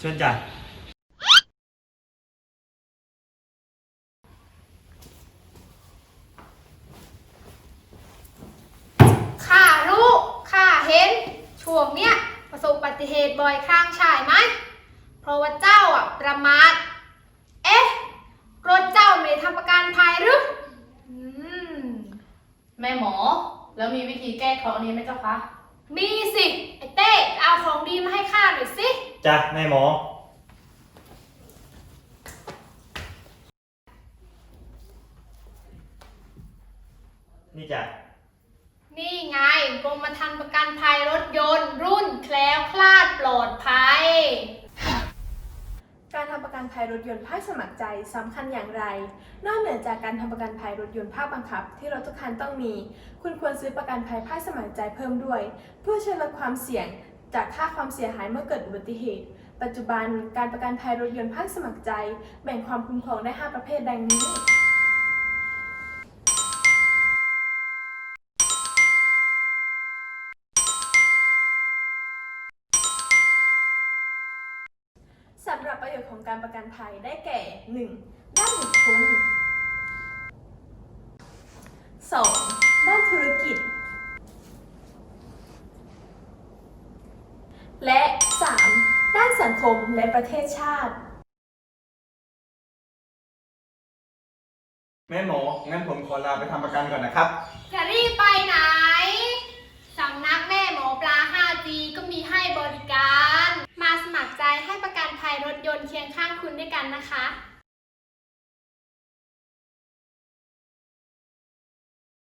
เชิญจ้ะข้ารู้ข้าเห็น ช่วงเนี้ยประสบอุบัติเหตุบ่อยครั้งใช่ไหม เพราะว่าเจ้าอะประมาท เอ๊ะ รถเจ้าไม่ได้ทำประกันภัยหรืออืม แม่หมอ แล้วมีวิธีแก้เคราะห์นี้ไหมเจ้าคะ มีสิ ไอ้เต้ เอาของดีมาให้ข้าหน่อยสิ จ้ะแม่หมอ นี่จ้ะนี่ไงกรมธรรม์ประกันภัยรถยนต์ รุ่นแคล้วคลาดปลอดภัย การทำประกันภัยรถยนต์ภาคสมัครใจสำคัญอย่างไร นอกเหนือจากการทำประกันภัยรถยนต์ภาคบังคับ ที่รถทุกคันต้องมี คุณควรซื้อประกันภัยภาคสมัครใจเพิ่มด้วย เพื่อช่วยลดความเสี่ยง จากค่าความเสียหายเมื่อเกิดอุบัติเหตุ ปัจจุบันการประกันภัยรถยนต์ภาคสมัครใจ แบ่งความคุ้มครองได้ 5 ประเภทดังนี้ สำหรับประโยชน์ของการประกันภัยได้แก่ 1. ด้านบุคคล สังคมและประเทศชาติ แม่หมอ งั้นผมขอลาไปทำประกันก่อนนะครับ จะรีบไปไหน สำนักแม่หมอปลา 5G ก็มีให้บริการ มาสมัครใจให้ประกันภัยรถยนต์เคียงข้างคุณด้วยกันนะคะ